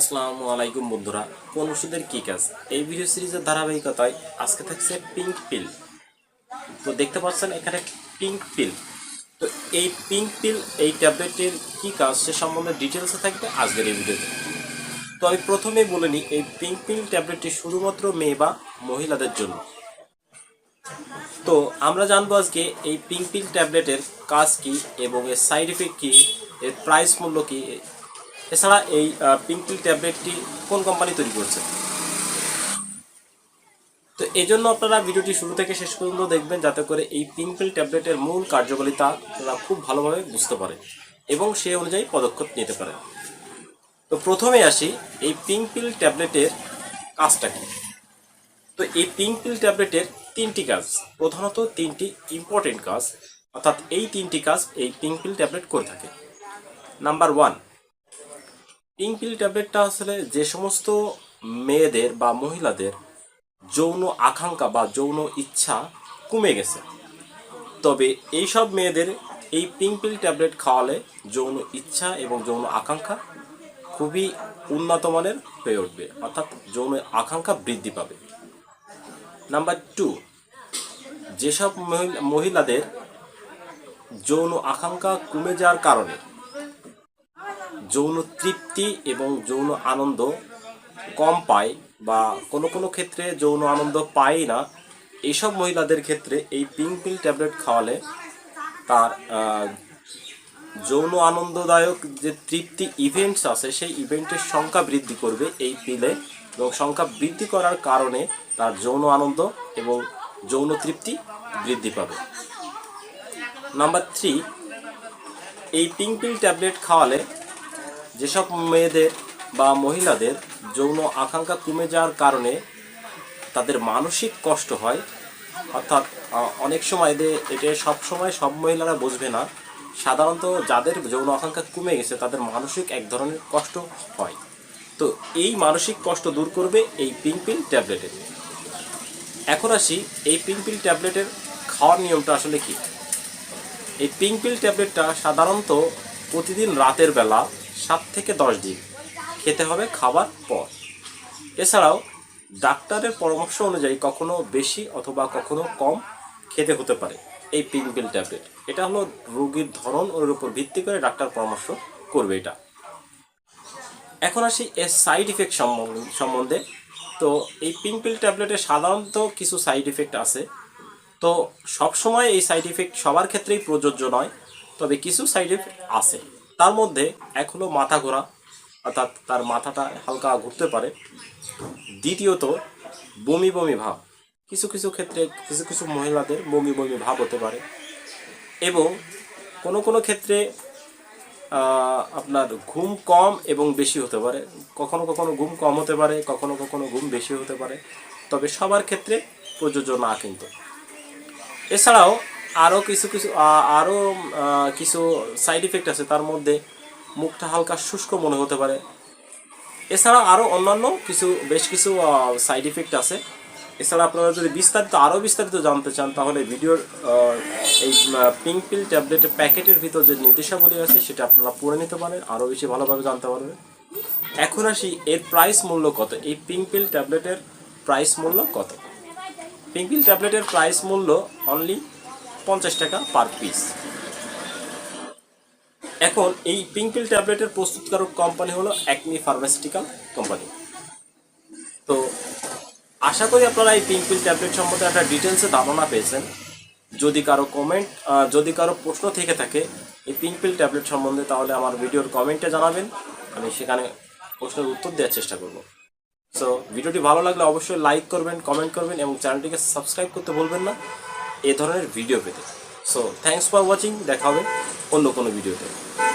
আসসালামু আলাইকুম বন্ধুরা, কোন ওষুধের কি কাজ? এই ভিডিও সিরিজের ধারাবাহিকতায় আজকে থাকছে পিঙ্ক পিল তো দেখতে পাচ্ছেন এখানে পিঙ্ক পিল তো এই পিঙ্ক পিল এই ট্যাবলেটের কি কাজ সে সম্বন্ধে ডিটেলসে থাকবে আজকের এই ভিডিওতে তো। আমি প্রথমেই বলে নিই, এই পিঙ্ক পিল ট্যাবলেটটি শুধুমাত্র মেয়ে বা মহিলাদের জন্য। তো আমরা জানব আজকে এই পিঙ্ক পিল ট্যাবলেটের কাজ কি এবং এর সাইড এফেক্ট কী, এর প্রাইস মূল্য কি এছাড়া এই পিঙ্ক পিল ট্যাবলেটটি কোন কোম্পানি তৈরি করছে? তো এই জন্য আপনারা ভিডিওটি শুরু থেকে শেষ পর্যন্ত দেখবেন, যাতে করে এই পিঙ্কিল ট্যাবলেটের মূল কার্যকারিতা আপনারা খুব ভালোভাবে বুঝতে পারে এবং সে অনুযায়ী পদক্ষেপ নিতে পারে তো প্রথমে আসি, এই পিঙ্ক পিল ট্যাবলেটের কাজটা কি? তো এই পিঙ্ক পিল ট্যাবলেটের তিনটি কাজ, প্রধানত তিনটি ইম্পর্টেন্ট কাজ, অর্থাৎ এই তিনটি কাজ এই পিঙ্ক পিল ট্যাবলেট করে থাকে। নাম্বার ওয়ান পিঙ্ক পিল ট্যাবলেটটা আসলে যে সমস্ত মেয়েদের বা মহিলাদের যৌন আকাঙ্ক্ষা বা যৌন ইচ্ছা কমে গেছে। তবে এই সব মেয়েদের এই পিঙ্ক পিল ট্যাবলেট খাওয়ালে যৌন ইচ্ছা এবং যৌন আকাঙ্ক্ষা খুবই উন্নত মানের হয়ে উঠবে, অর্থাৎ যৌন আকাঙ্ক্ষা বৃদ্ধি পাবে। নাম্বার টু, যেসব মহিলা- মহিলাদের যৌন আকাঙ্ক্ষা কমে যাওয়ার কারণে যৌন তৃপ্তি এবং যৌন আনন্দ কম পায় বা কোনো কোনো ক্ষেত্রে যৌন আনন্দ পায় না। এইসব মহিলাদের ক্ষেত্রে এই পিঙ্ক পিল ট্যাবলেট খাওয়ালে তার যৌন আনন্দদায়ক যে তৃপ্তি ইভেন্টস আছে, সেই ইভেন্টের সংখ্যা বৃদ্ধি করবে এই পিলে এবং সংখ্যা বৃদ্ধি করার কারণে তার যৌন আনন্দ এবং যৌন তৃপ্তি বৃদ্ধি পাবে। নাম্বার থ্রি, এই পিঙ্ক পিল ট্যাবলেট খাওয়ালে যেসব মেয়েদের বা মহিলাদের যৌন আকাঙ্ক্ষা কমে যাওয়ার কারণে তাদের মানসিক কষ্ট হয়, অর্থাৎ অনেক সময় এদের এটা সব সময় সব মহিলারা বুঝবে না। সাধারণত যাদের যৌন আকাঙ্ক্ষা কমে গেছে, তাদের মানসিক এক ধরনের কষ্ট হয়। তো এই মানসিক কষ্ট দূর করবে এই পিঙ্ক পিল ট্যাবলেটের এখন আসি, এই পিঙ্ক পিল ট্যাবলেটের খাওয়ার নিয়মটা আসলে কি? এই পিঙ্ক পিল ট্যাবলেটটা সাধারণত প্রতিদিন রাতের বেলা সাত থেকে দশ দিন খেতে হবে খাবার পর। এছাড়াও ডাক্তারের পরামর্শ অনুযায়ী কখনো বেশি অথবা কখনো কম খেতে হতে পারে এই পিঙ্ক পিল ট্যাবলেট। এটা হলো রোগীর ধরন ওর উপর ভিত্তি করে ডাক্তার পরামর্শ করবে এটা। এখন আসি এর সাইড ইফেক্ট সম্বন্ধে তো এই পিঙ্ক পিল ট্যাবলেটে সাধারণত কিছু সাইড ইফেক্ট আছে। তো সব সময় এই সাইড ইফেক্ট সবার ক্ষেত্রেই প্রযোজ্য নয়, তবে কিছু সাইড ইফেক্ট আছে। তার মধ্যে এক হলো মাথা ঘোরা, অর্থাৎ তার মাথাটা হালকা ঘুরতে পারে। দ্বিতীয়ত, বমি বমি ভাব। কিছু কিছু ক্ষেত্রে কিছু কিছু মহিলাদের বমি বমি ভাব হতে পারে এবং কোনো কোনো ক্ষেত্রে আপনার ঘুম কম এবং বেশি হতে পারে। কখনো কখনো ঘুম কম হতে পারে, কখনো কখনো ঘুম বেশি হতে পারে। তবে সবার ক্ষেত্রে প্রযোজ্য না কিন্তু। এছাড়াও আরও কিছু কিছু আরও কিছু সাইড ইফেক্ট আছে, তার মধ্যে মুখটা হালকা শুষ্ক মনে হতে পারে। এছাড়া আরও অন্যান্য কিছু, বেশ কিছু সাইড ইফেক্ট আছে। এছাড়া আপনারা যদি বিস্তারিত আরও বিস্তারিত জানতে চান, তাহলে ভিডিওর এই পিঙ্ক পিল ট্যাবলেটের প্যাকেটের ভিতর যে নির্দেশাবলী আছে, সেটা আপনারা পড়ে নিতে পারেন আরও বেশি ভালোভাবে জানতে পারবেন। এখন আসি, এর প্রাইস মূল্য কত? এই পিঙ্ক পিল ট্যাবলেটের প্রাইস মূল্য কত? পিঙ্ক পিল ট্যাবলেটের প্রাইস মূল্য অনলি পঞ্চাশ টাকা পার পিস এখন এই পিঙ্ক পিল ট্যাবলেটের প্রস্তুতকারক কোম্পানি হলো অ্যাকমি ফার্মাসিউটিক্যাল কোম্পানি তো আশা করি আপনারা এই পিঙ্ক পিল ট্যাবলেট সম্বন্ধে একটা ডিটেলসে ধারণা পেয়েছেন। যদি কারও কমেন্ট যদি কারও প্রশ্ন থেকে থাকে এই পিঙ্ক পিল ট্যাবলেট সম্বন্ধে, তাহলে আমার ভিডিওর কমেন্টে জানাবেন। আমি সেখানে প্রশ্নের উত্তর দেওয়ার চেষ্টা করব। সো ভিডিওটি ভালো লাগলে অবশ্যই লাইক করবেন কমেন্ট করবেন এবং চ্যানেলটিকে সাবস্ক্রাইব করতে ভুলবেন না। এ ধরনের ভিডিও পেতে। সো থ্যাংকস ফর ওয়াচিং দেখা হবে অন্য কোনো ভিডিওতে